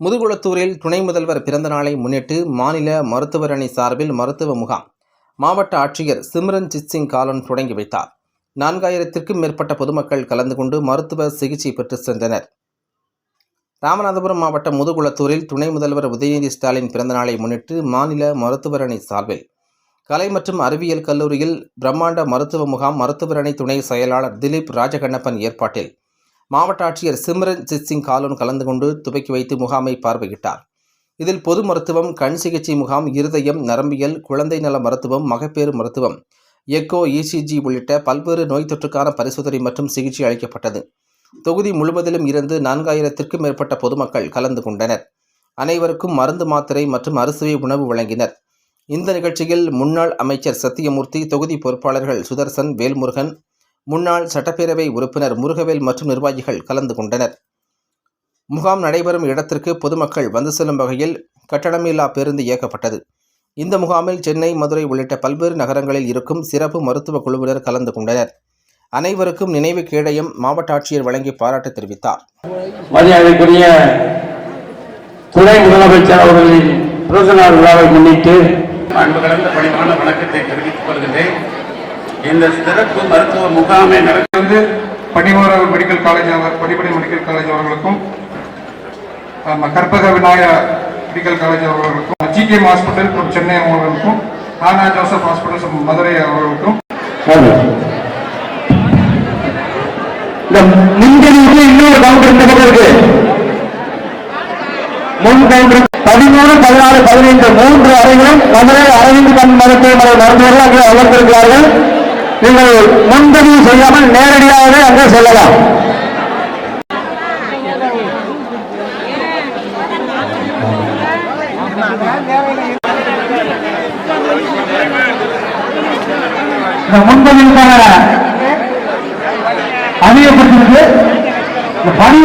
முதுகுளத்தூரில் துணை முதல்வர் பிறந்த நாளை முன்னிட்டு மாநில மருத்துவர் அணி சார்பில் மருத்துவ முகாம். மாவட்ட ஆட்சியர் சிம்ரன்ஜித் சிங் காலன் தொடங்கி வைத்தார். நான்காயிரத்திற்கும் மேற்பட்ட பொதுமக்கள் கலந்து கொண்டு மருத்துவ சிகிச்சை பெற்று சென்றனர். ராமநாதபுரம் மாவட்டம் முதுகுளத்தூரில் துணை முதல்வர் உதயநிதி ஸ்டாலின் பிறந்தநாளை முன்னிட்டு மாநில மருத்துவர் அணி சார்பில் கலை மற்றும் அறிவியல் கல்லூரியில் பிரம்மாண்ட மருத்துவ முகாம் மருத்துவர் அணி துணை செயலாளர் திலீப் ராஜகண்ணப்பன் ஏற்பாட்டில் மாவட்ட ஆட்சியர் சிம்ரன்ஜித் சிங் காலூன் கலந்து கொண்டு துவக்கி வைத்து முகாமை பார்வையிட்டார். இதில் பொது மருத்துவம் கண் சிகிச்சை முகாம் இருதயம் நரம்பியல் குழந்தை நல மருத்துவம் மகப்பேறு மருத்துவம் எக்கோ இசிஜி உள்ளிட்ட பல்வேறு நோய் தொற்றுக்கான பரிசோதனை மற்றும் சிகிச்சை அளிக்கப்பட்டது. தொகுதி முழுவதிலும் இருந்து நான்காயிரத்திற்கும் மேற்பட்ட பொதுமக்கள் கலந்து கொண்டனர். அனைவருக்கும் மருந்து மாத்திரை மற்றும் அறுசுவை உணவு வழங்கினர். இந்த நிகழ்ச்சியில் முன்னாள் அமைச்சர் சத்தியமூர்த்தி தொகுதி பொறுப்பாளர்கள் சுதர்சன் வேல்முருகன் முன்னாள் சட்டப்பேரவை உறுப்பினர் முருகவேல் மற்றும் நிர்வாகிகள் கலந்து கொண்டனர். முகாம் நடைபெறும் இடத்திற்கு பொதுமக்கள் வந்து செல்லும் வகையில் கட்டணமில்லா பேருந்து இயக்கப்பட்டது. இந்த முகாமில் சென்னை மதுரை உள்ளிட்ட பல்வேறு நகரங்களில் இருக்கும் சிறப்பு மருத்துவ குழுவினர் கலந்து கொண்டனர். அனைவருக்கும் நினைவு கேடயம் மாவட்ட ஆட்சியர் வழங்கி பாராட்டு தெரிவித்தார். மரியாதைக்குரிய துணை முதலமைச்சர் அவர்களின் பிறந்த நாள் விழாவை முன்னிட்டு அன்பு கலந்த பணிவான வணக்கத்தை தெரிவித்துக் கொள்கின்றேன். இந்த சிறப்பு மருத்துவ முகாமை நடத்த வந்து பணிபுர மெடிக்கல் காலேஜ் அவர் பணிபுரி மெடிக்கல் காலேஜ் அவர்களுக்கும் கற்பக விநாயகா மெடிக்கல் காலேஜ் அவர்களுக்கும் ஜிகேஎம் ஹாஸ்பிட்டல் சென்னை அவர்களுக்கும் ஆனா ஜோசப் ஹாஸ்பிட்டல் மதுரை அவர்களுக்கும். இந்த முன்கணிவுக்கு இன்னொரு கவுண்டர் இந்த பக்கம் இருக்கு. முன் கவுண்டர் பதிமூணு பதினாறு பதினைந்து மூன்று அறைகளும் மதுரை அரவிந்த் கண் மருத்துவமனை மருத்துவர்கள் அங்கே அமர்ந்திருக்கிறார்கள். நீங்கள் முன்பதிவு செய்யாமல் நேரடியாகவே அங்கே செல்லலாம். இந்த முன்பதிவுக்கான அறியப்பட்டிருக்கு. இந்த பணி